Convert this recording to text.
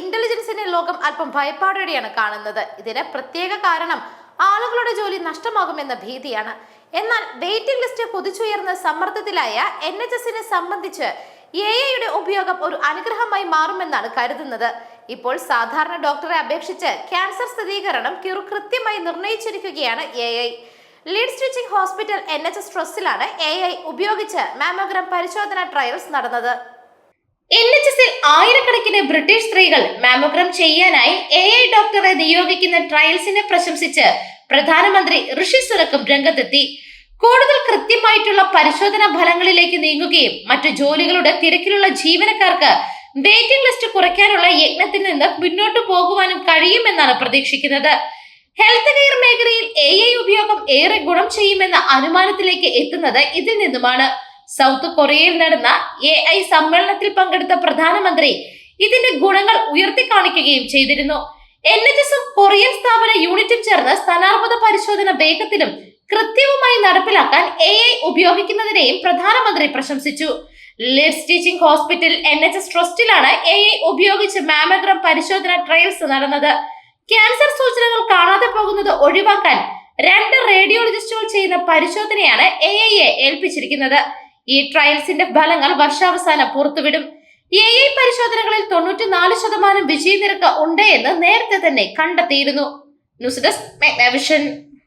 ഇന്റലിജൻസിന്റെ ലോകം അല്പം ഭയപ്പാടോടെയാണ് കാണുന്നത്. ഇതിന് പ്രത്യേക കാരണം ആളുകളുടെ ജോലി നഷ്ടമാകുമെന്ന ഭീതിയാണ്. എന്നാൽ വെയിറ്റിംഗ് ലിസ്റ്റ് കുതിച്ചുയർന്ന സമ്മർദ്ദത്തിലായ എൻ എച്ച് എസിനെ സംബന്ധിച്ച് എ ഐയുടെ ഉപയോഗം ഒരു അനുഗ്രഹമായി മാറുമെന്നാണ് കരുതുന്നത്. ഇപ്പോൾ സാധാരണ ഡോക്ടറെ അപേക്ഷിച്ച് ക്യാൻസർ സ്ഥിരീകരണം കൃത്യമായി നിർണയിച്ചിരിക്കുകയാണ് A I Leeds teaching hospital N H S ട്രസ്റ്റിലാണ് A I ഉപയോഗിച്ച് മാമോഗ്രാം പരിശോധന ട്രയൽസ് നടന്നത്. എൻ എച്ച് എസിൽ ആയിരക്കണക്കിന് ബ്രിട്ടീഷ് സ്ത്രീകൾ മാമോഗ്രാം ചെയ്യാനായി എ ഐ ഡോക്ടറെ നിയോഗിക്കുന്ന ട്രയൽസിനെ പ്രശംസിച്ച് പ്രധാനമന്ത്രി ഋഷി സുനക്കും രംഗത്തെത്തി. കൂടുതൽ കൃത്യമായിട്ടുള്ള പരിശോധനാ ഫലങ്ങളിലേക്ക് നീങ്ങുകയും മറ്റു ജോലികളുടെ തിരക്കിലുള്ള ജീവനക്കാർക്ക് വെയിറ്റിംഗ് ലിസ്റ്റ് കുറയ്ക്കാനുള്ള യജ്ഞത്തിൽ നിന്ന് മുന്നോട്ട് പോകുവാനും കഴിയുമെന്നാണ് പ്രതീക്ഷിക്കുന്നത്. ഹെൽത്ത് കെയർ മേഖലയിൽ എ ഐ ഉപയോഗം ഏറെ ഗുണം ചെയ്യുമെന്ന അനുമാനത്തിലേക്ക് എത്തുന്നത് ഇതിൽ നിന്നുമാണ്. സൗത്ത് കൊറിയയിൽ നടന്ന എ ഐ സമ്മേളനത്തിൽ പങ്കെടുത്ത പ്രധാനമന്ത്രി ഇതിന്റെ ഗുണങ്ങൾ ഉയർത്തി കാണിക്കുകയും ചെയ്തിരുന്നു. എൻ എച്ച് എസും കൊറിയൻ സ്ഥാപന യൂണിറ്റും ചേർന്ന് സ്ഥാനാർബുദ പരിശോധന വേഗത്തിലും കൃത്യവുമായി നടപ്പിലാക്കാൻ എ ഐ ഉപയോഗിക്കുന്നതിനെയും പ്രധാനമന്ത്രി പ്രശംസിച്ചു. Leeds teaching hospital N H S ട്രസ്റ്റിലാണ് A I ഉപയോഗിച്ച് മാമഗ്രം പരിശോധന ട്രയൽസ് നടന്നത്. ക്യാൻസർ സൂചനകൾ കാണാതെ പോകുന്നത് ഒഴിവാക്കാൻ രണ്ട് റേഡിയോളജിസ്റ്റുകൾ ചെയ്യുന്ന പരിശോധനയാണ് എ ഐയെ ഏൽപ്പിച്ചിരിക്കുന്നത്. ഈ ട്രയൽസിന്റെ ഫലങ്ങൾ വർഷാവസാനം പുറത്തുവിടും. എ ഐ പരിശോധനകളിൽ തൊണ്ണൂറ്റിനാല് ശതമാനം വിജയനിരക്ക് ഉണ്ട് എന്ന് നേരത്തെ തന്നെ കണ്ടെത്തിയിരുന്നു. News desk മെഗ്നാവിഷൻ